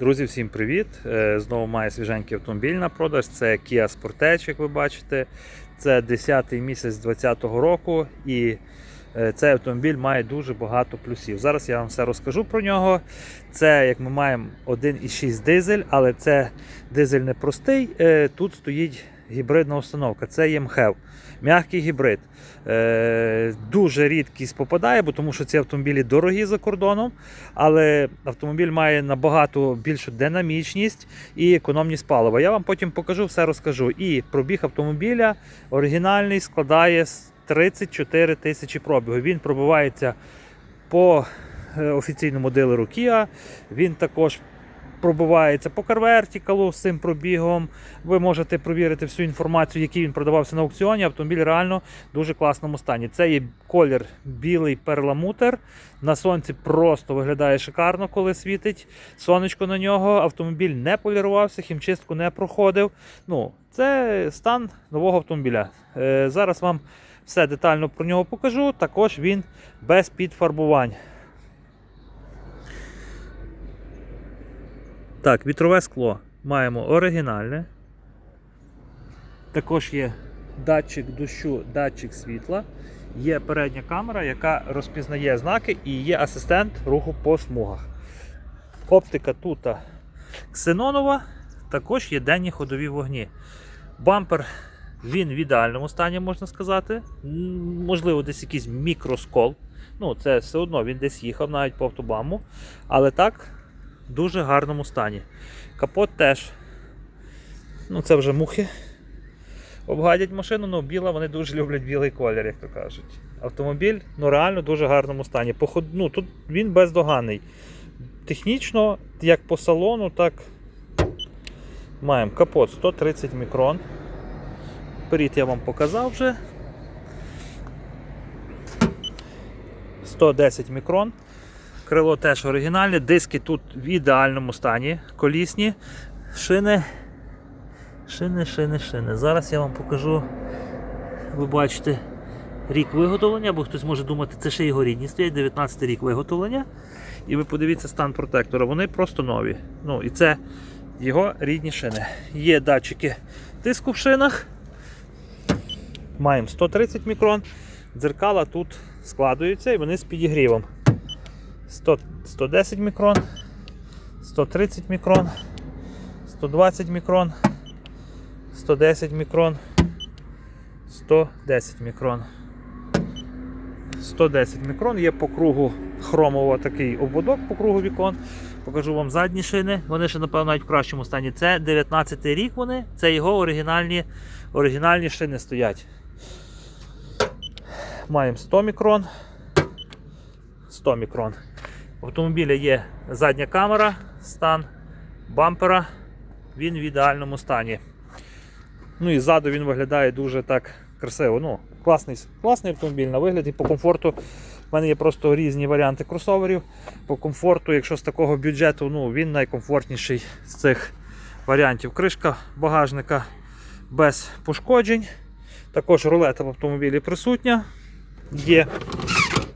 Друзі, всім привіт! Е, Знову має свіженький автомобіль на продаж. Це Kia Sportage, як ви бачите. Це 10-й місяць 2020 року і е, цей автомобіль має дуже багато плюсів. Зараз я вам все розкажу про нього. Це, як ми маємо, 1,6 дизель, але це дизель не простий. Е, Тут стоїть гібридна установка. Це є МХЕВ, м'який гібрид. Е, Дуже рідкість попадає, бо тому що ці автомобілі дорогі за кордоном, але автомобіль має набагато більшу динамічність і економність палива. Я вам потім покажу, все розкажу. І пробіг автомобіля оригінальний складає 34 тисячі пробігу. Він пробивається по е, офіційному дилеру Kia. Він також пробивається по карвертікалу з цим пробігом. Ви можете провірити всю інформацію, який він продавався на аукціоні. Автомобіль реально в дуже класному стані. Це є колір білий перламутр. На сонці просто виглядає шикарно, коли світить сонечко на нього. Автомобіль не полірувався, хімчистку не проходив. Ну, це стан нового автомобіля. Е, зараз вам все детально про нього покажу. Також він без підфарбувань. Так, вітрове скло маємо оригінальне. Також є датчик дощу, датчик світла. Є передня камера, яка розпізнає знаки і є асистент руху по смугах. Оптика тут ксенонова, також є денні ходові вогні. Бампер він в ідеальному стані, можна сказати. Можливо, десь якийсь мікроскол. Ну, це все одно він десь їхав навіть по автобаму. Але так, дуже гарному стані. Капот теж. Ну, це вже мухи. Обгадять машину, ну біла, вони дуже люблять білий колір, як то кажуть. Автомобіль ну, реально в дуже гарному стані. Поход... Ну, тут він бездоганний. Технічно, як по салону, так маємо капот 130 мікрон. Перед я вам показав вже. 110 мікрон. Крило теж оригінальне, диски тут в ідеальному стані, колісні, шини. Шини, шини, шини. Зараз я вам покажу, ви бачите, рік виготовлення, бо хтось може думати, це ще його рідні стоять, 19 рік виготовлення. І ви подивіться стан протектора, вони просто нові. Ну і це його рідні шини. Є датчики тиску в шинах. Маємо 130 мікрон. Дзеркала тут складуються і вони з підігрівом. 100, 110 мікрон, 130 мікрон, 120 мікрон, 110 мікрон, 110 мікрон. 110 мікрон, є по кругу хромово такий ободок по кругу вікон. Покажу вам задні шини. Вони ще, напевно, навіть в кращому стані. Це 19 рік вони, це його оригінальні, оригінальні шини стоять. Маємо 100 мікрон. 100 мікрон. У автомобіля є задня камера, стан бампера, він в ідеальному стані. Ну і ззаду він виглядає дуже так красиво. Ну, Класний класний автомобіль на вигляд і по комфорту. В мене є просто різні варіанти кросоверів. По комфорту, якщо з такого бюджету, ну, він найкомфортніший з цих варіантів. Кришка багажника без пошкоджень. Також рулета в автомобілі присутня. Є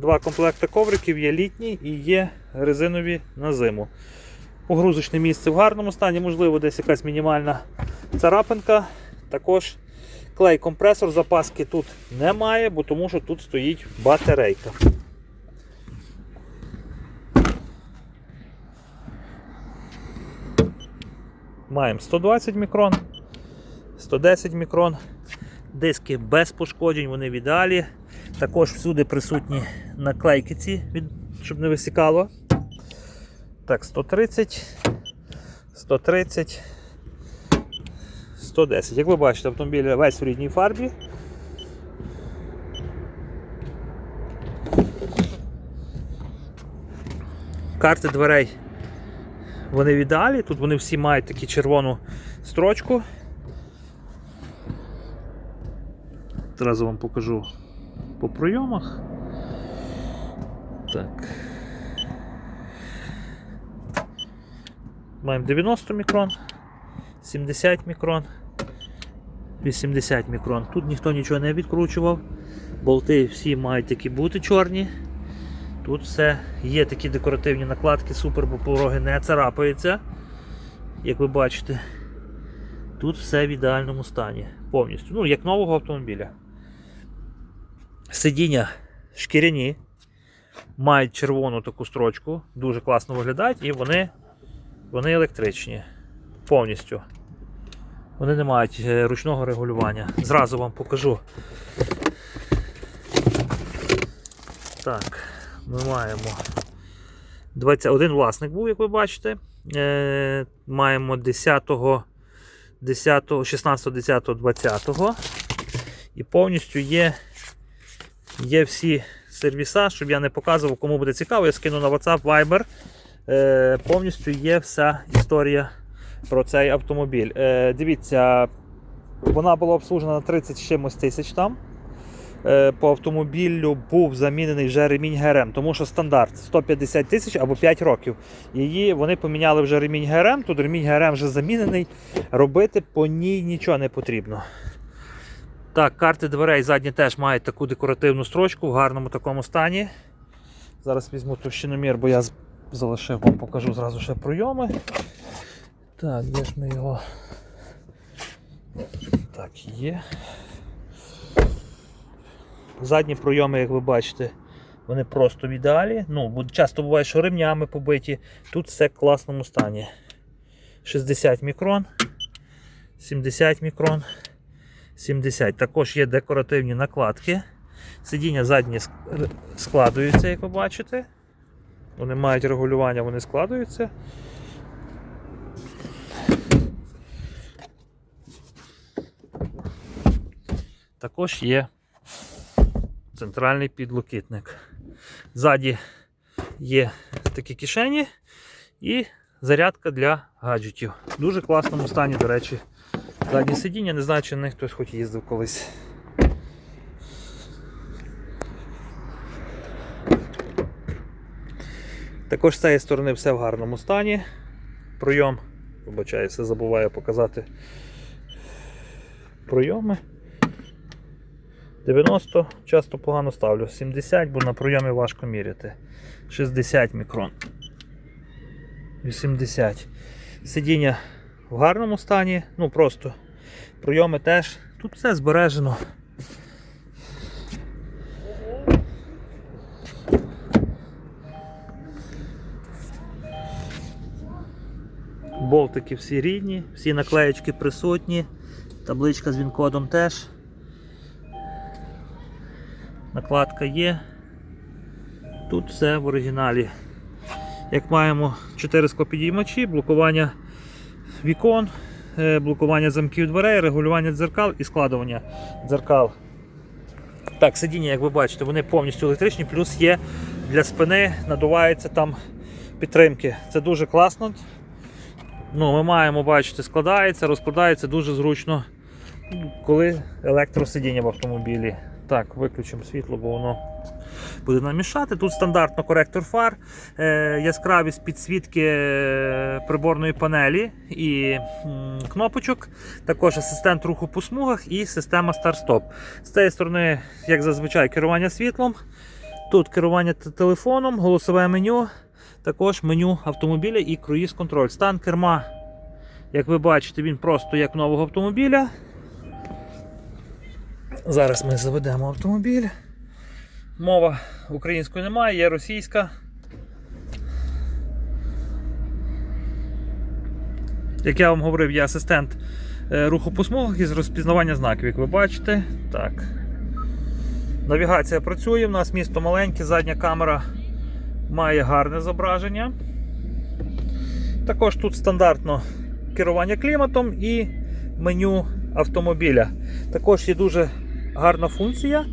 Два комплекти ковриків, є літні і є резинові на зиму. Погрузочне місце в гарному стані, можливо, десь якась мінімальна царапинка. Також клей-компресор, запаски тут немає, бо тому що тут стоїть батарейка. Маємо 120 мікрон, 110 мікрон, диски без пошкоджень, вони в. Також всюди присутні наклейки ці, щоб не висікало. Так, 130, 130, 110. Як ви бачите, автомобіль весь в рідній фарбі. Карти дверей вони в тут вони всі мають таку червону строчку. Одразу вам покажу по пройомах. Так. Маємо 90 мікрон, 70 мікрон, 80 мікрон. Тут ніхто нічого не відкручував. Болти всі мають такі бути чорні. Тут все є такі декоративні накладки, супер, бо пороги не царапаються. як ви бачите, тут все в ідеальному стані. Повністю. Ну, як нового автомобіля. Сидіння шкіряні, мають червону таку строчку, дуже класно виглядають, і вони, вони електричні. Повністю. Вони не мають е, ручного регулювання. Зразу вам покажу. Так, ми маємо 21 власник був, як ви бачите. Е, маємо 10, 10, 16, 10, 20. І повністю є, є всі сервіса, щоб я не показував, кому буде цікаво, я скину на WhatsApp, Viber. Е, повністю є вся історія про цей автомобіль. Е, дивіться, вона була обслужена на 30 чимось тисяч там. Е, по автомобілю був замінений вже ремінь ГРМ, тому що стандарт 150 тисяч або 5 років. Її вони поміняли вже ремінь ГРМ, тут ремінь ГРМ вже замінений. Робити по ній нічого не потрібно. Так, карти дверей задні теж мають таку декоративну строчку в гарному такому стані. Зараз візьму товщиномір, бо я залишив вам покажу зразу ще пройоми. Так, де ж ми його? Так, є. Задні пройоми, як ви бачите, вони просто в ідеалі. Ну, часто буває, що ремнями побиті. Тут все в класному стані. 60 мікрон, 70 мікрон, 70. Також є декоративні накладки. Сидіння задні ск- складуються, як ви бачите. Вони мають регулювання, вони складуються. Також є центральний підлокітник. Ззаді є такі кишені і зарядка для гаджетів. В дуже класному стані, до речі, заднє сидіння, не знаю, чи на них хтось хоч їздив колись. Також з цієї сторони все в гарному стані. Пройом, вибачаюся, забуваю показати пройоми. 90 часто погано ставлю. 70, бо на пройомі важко міряти. 60 мікрон. 80. Сидіння в гарному стані. Ну просто пройоми теж. Тут все збережено. Болтики всі рідні, всі наклеєчки присутні, табличка з він-кодом теж. Накладка є. Тут все в оригіналі. Як маємо 4 склопідіймачі, блокування вікон, е, блокування замків дверей, регулювання дзеркал і складування дзеркал. Так, сидіння, як ви бачите, вони повністю електричні, плюс є для спини, надуваються там підтримки. Це дуже класно. Ну, Ми маємо бачити, складається, розкладається дуже зручно, коли електросидіння в автомобілі. Так, виключимо світло, бо воно буде нам мішати. Тут стандартно коректор фар, е, яскравість підсвітки е, приборної панелі і кнопочок, також асистент руху по смугах і система старт-стоп. З цієї сторони, як зазвичай, керування світлом. Тут керування телефоном, голосове меню, також меню автомобіля і круїз контроль. Стан керма, як ви бачите, він просто як нового автомобіля. Зараз ми заведемо автомобіль. Мова української немає, є російська. Як я вам говорив, є асистент е, руху по смугах із розпізнавання знаків, як ви бачите. Так. Навігація працює, у нас місто маленьке, задня камера має гарне зображення. Також тут стандартно керування кліматом і меню автомобіля. Також є дуже гарна функція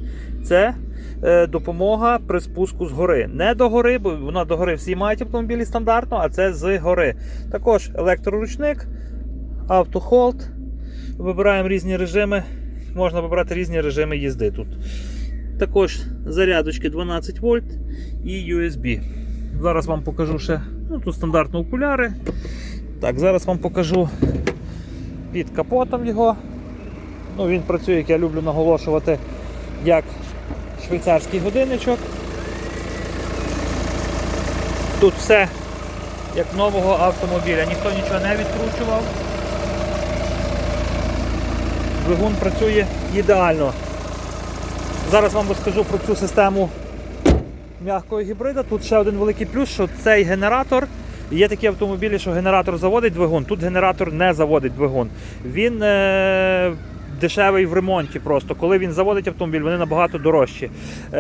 це е, допомога при спуску з гори. Не до гори, бо вона до гори всі мають автомобілі стандартно, а це з гори. Також електроручник, автохолд. Вибираємо різні режими. Можна вибрати різні режими їзди тут. Також зарядочки 12 вольт і USB. Зараз вам покажу ще ну, тут стандартно окуляри. Так, зараз вам покажу під капотом його. Ну, Він працює, як я люблю наголошувати, як швейцарський годинничок. Тут все як нового автомобіля. Ніхто нічого не відкручував. Двигун працює ідеально. Зараз вам розкажу про цю систему м'якого гібрида. Тут ще один великий плюс, що цей генератор. Є такі автомобілі, що генератор заводить двигун. Тут генератор не заводить двигун. Він е- дешевий в ремонті просто. Коли він заводить автомобіль, вони набагато дорожчі. Е-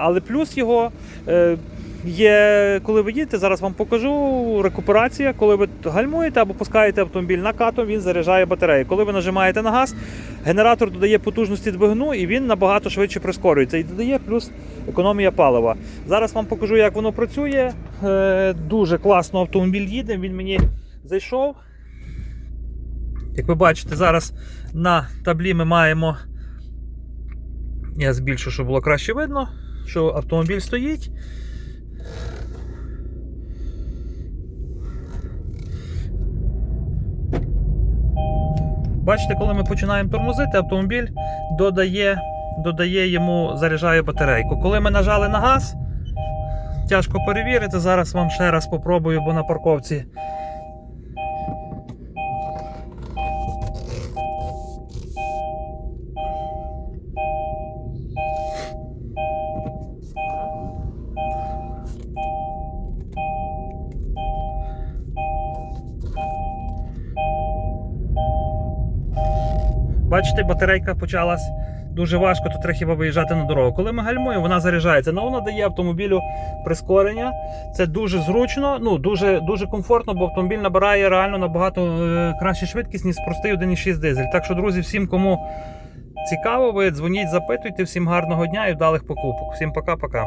але плюс його. Е- Є, коли ви їдете, зараз вам покажу рекуперація. Коли ви гальмуєте або пускаєте автомобіль накатом, він заряджає батарею. Коли ви нажимаєте на газ, генератор додає потужності двигуну і він набагато швидше прискорюється. І додає плюс економія палива. Зараз вам покажу, як воно працює. Е, дуже класно автомобіль їде. Він мені зайшов. Як ви бачите, зараз на таблі ми маємо. Я збільшу, щоб було краще видно, що автомобіль стоїть. Бачите, коли ми починаємо тормозити, автомобіль додає, додає йому, заряджає батарейку. Коли ми нажали на газ, тяжко перевірити. Зараз вам ще раз попробую, бо на парковці. Бачите, батарейка почалась дуже важко, то треба хіба виїжджати на дорогу. Коли ми гальмуємо, вона заряджається. Ну, вона дає автомобілю прискорення. Це дуже зручно, ну дуже дуже комфортно, бо автомобіль набирає реально набагато е, кращу швидкість, ніж простий 1,6 дизель. Так що, друзі, всім, кому цікаво, ви дзвоніть, запитуйте, всім гарного дня і вдалих покупок. Всім пока-пока.